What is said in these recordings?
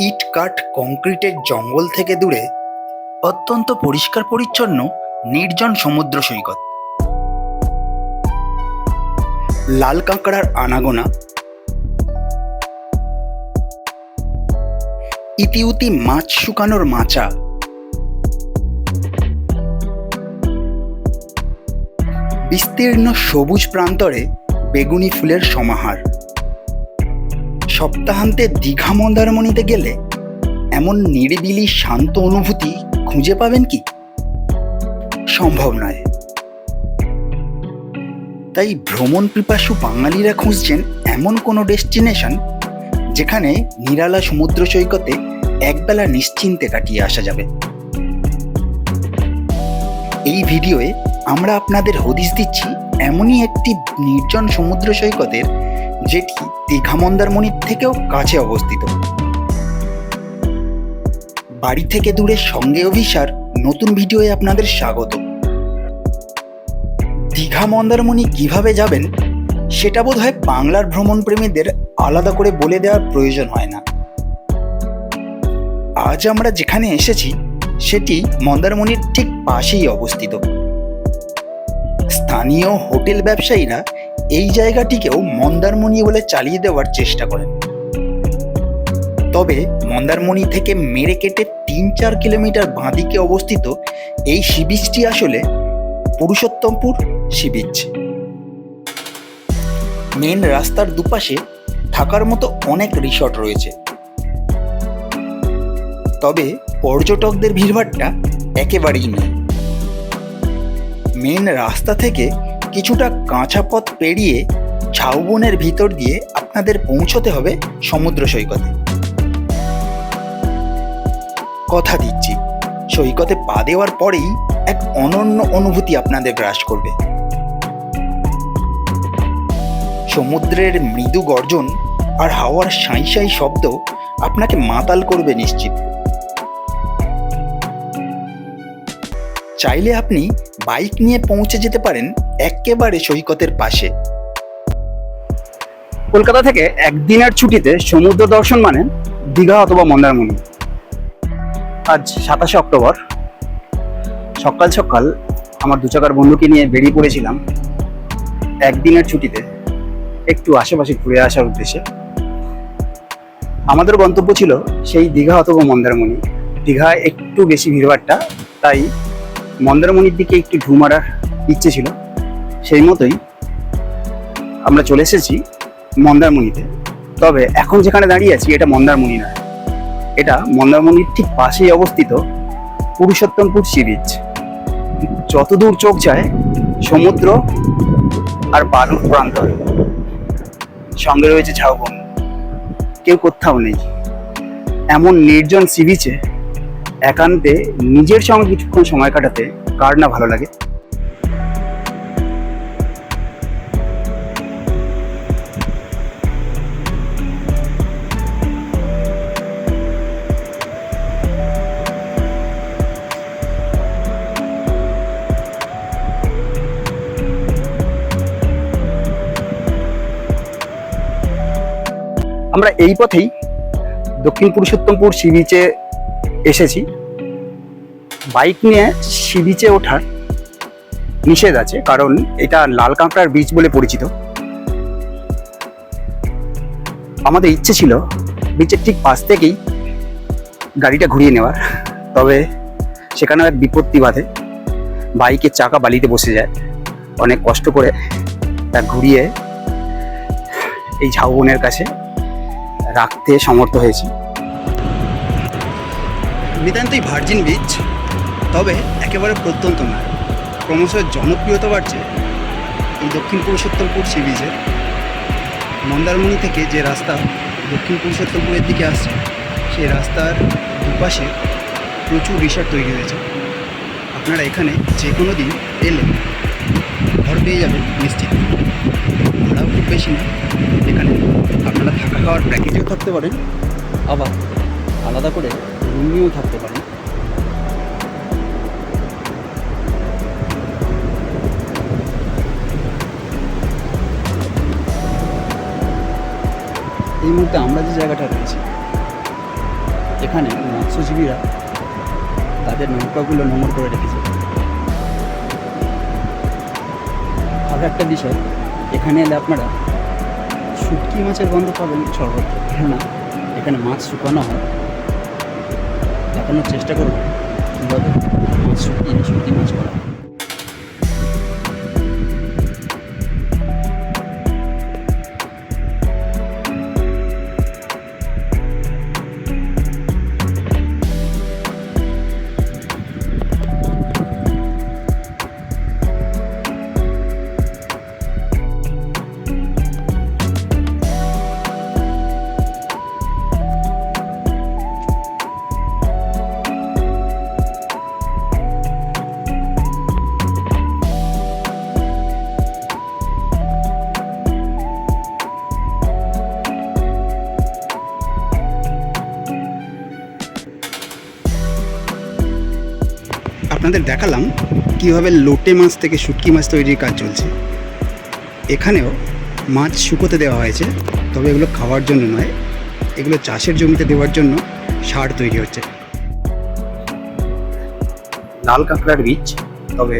ইট কাঠ কংক্রিটের জঙ্গল থেকে দূরে অত্যন্ত পরিষ্কার পরিচ্ছন্ন, নির্জন সমুদ্র সৈকত। লাল কাঁকড়ার আনাগোনা। ইতিউতি মাছ শুকানোর মাচা। বিস্তীর্ণ সবুজ প্রান্তরে বেগুনি ফুলের সমাহার। সপ্তাহান্তে দীঘা মন্দারমণিতে গেলে এমন নিরিবিলি শান্ত অনুভূতি খুঁজে পাবেন কি? সম্ভব নয়। তাই ভ্রমণ পিপাসু বাঙালিরা খুঁজছেন এমন কোনো ডেস্টিনেশন যেখানে নিরালা সমুদ্র সৈকতে একবেলা নিশ্চিন্তে কাটিয়ে আসা যাবে। এই ভিডিওয়ে আমরা আপনাদের হদিশ দিচ্ছি এমনই একটি নির্জন সমুদ্র সৈকতের যেটি দীঘা মন্দারমণির থেকেও কাছে অবস্থিত। বাড়ি থেকে দূরে সঙ্গে অভিসার, নতুন ভিডিওয়ে আপনাদের স্বাগত। দীঘা মন্দারমণি কীভাবে যাবেন, সেটা বোধ হয় বাংলার ভ্রমণ প্রেমীদের আলাদা করে বলে দেওয়ার প্রয়োজন হয় না। আজ আমরা যেখানে এসেছি, সেটি মন্দারমণির ঠিক পাশেই অবস্থিত। স্থানীয় হোটেল ব্যবসায়ীরা এই জায়গাটিকেও মন্দারমণি বলে চালিয়ে দেওয়ার চেষ্টা করেন। তবে মন্দারমণি থেকে মেরে কেটে তিন চার কিলোমিটার বাঁদিকে অবস্থিত এই সি বিচটি আসলে পুরুষোত্তমপুর সি বিচ মেন রাস্তার দুপাশে থাকার মতো অনেক রিসর্ট রয়েছে। তবে পর্যটকদের ভিড়ভাট্টা একেবারেই নেই মেন রাস্তা থেকে কিছুটা কাঁচা পথ পেরিয়ে ঝাউবনের ভিতর দিয়ে আপনাদের পৌঁছতে হবে সমুদ্র সৈকতে। কথা দিচ্ছি। সৈকতে পা দেওয়ার পরেই এক অনন্য অনুভূতি আপনাদের গ্রাস করবে। সমুদ্রের মৃদু গর্জন আর হাওয়ার সাঁই সাঁই শব্দ আপনাকে মাতাল করবে নিশ্চিত। চাইলে আপনি বাইক নিয়ে পৌঁছে যেতে পারেন একেবারে সৈকতের পাশে। কলকাতা থেকে একদিনের ছুটিতে সমুদ্র দর্শন মানে দীঘা অথবা মন্দারমণি। আজ সাতাশে অক্টোবর। সকাল সকাল আমার দু চাকার বন্ধুকে নিয়ে বেরিয়ে পড়েছিলাম একদিনের ছুটিতে একটু আশেপাশে ঘুরে আসার উদ্দেশ্যে। আমাদের গন্তব্য ছিল সেই দীঘা অথবা মন্দারমণি। দীঘায় একটু বেশি ভিড়ভাট্টা তাই মন্দারমণির দিকে একটু ঢু মারার ইচ্ছে ছিল। সেই মতোই আমরা চলে এসেছি মন্দারমণিতে। তবে এখন যেখানে দাঁড়িয়ে আছি, এটা মন্দারমণি নয়। এটা মন্দারমণির ঠিক পাশেই অবস্থিত পুরুষোত্তমপুর সি বিচ। যতদূর চোখ যায়, সমুদ্র আর বালুর প্রান্তর। সঙ্গে রয়েছে ঝাউবন। কেউ কোথাও নেই। এমন নির্জন সি বিচে একান্তে নিজের সঙ্গে কিছুক্ষণ সময় কাটাতে কার না ভালো লাগে? আমরা এই পথেই দক্ষিণ পুরুষোত্তমপুর সি বিচে এসেছি। বাইক নিয়ে সি বিচে ওঠার নিষেধ আছে, কারণ এটা লাল কাঁকড়ার বীচ বলে পরিচিত। আমাদের ইচ্ছে ছিল বিচের ঠিক পাশ থেকেই গাড়িটা ঘুরিয়ে নেওয়ার, তবে সেখানেও এক বিপত্তি বাধে। বাইকের চাকা বালিতে বসে যায়। অনেক কষ্ট করে তা ঘুরিয়ে এই ঝাউবনের কাছে রাখতে সমর্থ হয়েছি। নিতান্তই ভার্জিন বিচ তবে একেবারে প্রত্যন্ত নয়। ক্রমশ জনপ্রিয়তা বাড়ছে এই দক্ষিণ পুরুষোত্তমপুর সি বিচের মন্দারমণি থেকে যে রাস্তা দক্ষিণ পুরুষোত্তমপুরের দিকে আসছে, সেই রাস্তার দুপাশে প্রচুর রিসর্ট তৈরি হয়েছে। আপনারা এখানে যে কোনো দিন এলে ঘর পেয়ে যাবেন নিশ্চিত। ভাড়াও খুব বেশি না, এখানে আপনারা থাকা খাওয়ার প্যাকেজেও থাকতে পারেন। আবার আলাদা করে রুম নিয়েও থাকতে পারেন। এই মুহূর্তে আমরা যে জায়গাটা রয়েছি, এখানে মৎস্যজীবীরা তাদের নৌকাগুলো নোংর করে রেখেছে। আর একটা বিষয়, এখানে এলে আপনারা শুটকি মাছের গন্ধ পাবেন সর্বত্র কেননা, এখানে মাছ শুকানো হয়। দেখানোর চেষ্টা করব। কীভাবে মাছ শুকিয়ে মাছ করা। আপনাদের দেখালাম কীভাবে লোটে মাছ থেকে শুটকি মাছ তৈরির কাজ চলছে। এখানেও মাছ শুকোতে দেওয়া হয়েছে, তবে এগুলো খাওয়ার জন্য নয়, এগুলো চাষের জমিতে দেওয়ার জন্য সার তৈরি হচ্ছে। লাল কাঁকড়ার বীজ, তবে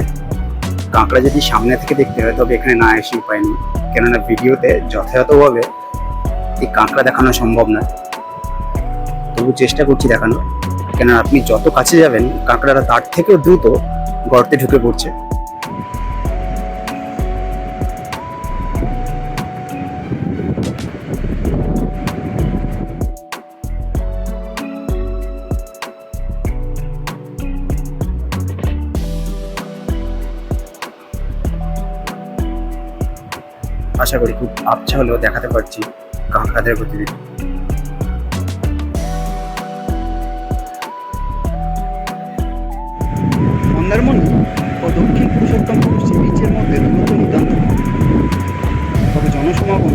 কাঁকড়া যদি সামনে থেকে দেখতে হয়, তবে এখানে না এসে উপায় নেই। কেননা ভিডিওতে যথাযথভাবে এই কাঁকড়া দেখানো সম্ভব নয়। তবু চেষ্টা করছি দেখানো কেন আপনি যত কাছে যাবেন কাঁকড়ারা তার থেকেও দ্রুত গর্তে ঢুকে পড়ছে। আশা করি খুব আবছা হলেও দেখাতে পারছি কাঁকড়াদের গতিবিধি। মন্দারমণি ও দক্ষিণ পুরুষোত্তমপুর সি বিচের মধ্যে দূরত্ব নিতান্ত তবে জনসমাগম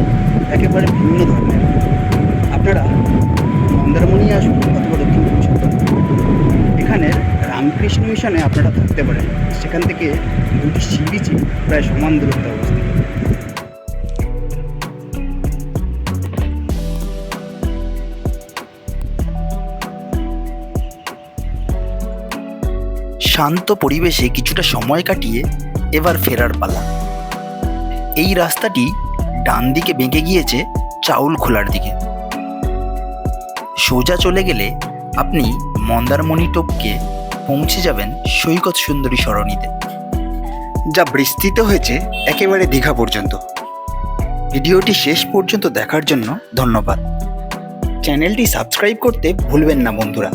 একেবারে ভিন্ন ধরনের। আপনারা মন্দারমণি আসুন অথবা দক্ষিণ পুরুষোত্তমপুর এখানে রামকৃষ্ণ মিশনে আপনারা থাকতে পারেন। সেখান থেকে দুটি সি প্রায় সমান দূরত্বে অবস্থিত। শান্ত পরিবেশে কিছুটা সময় কাটিয়ে এবার ফেরার পালা। এই রাস্তাটি ডান দিকে বেঁকে গিয়েছে চাউল খোলার দিকে। সোজা চলে গেলে আপনি মন্দারমণি টোপকে পৌঁছে যাবেন সৈকত সুন্দরী সরণিতে। যা বিস্তৃত হয়েছে একেবারে দীঘা পর্যন্ত। ভিডিওটি শেষ পর্যন্ত দেখার জন্য ধন্যবাদ। চ্যানেলটি সাবস্ক্রাইব করতে ভুলবেন না বন্ধুরা।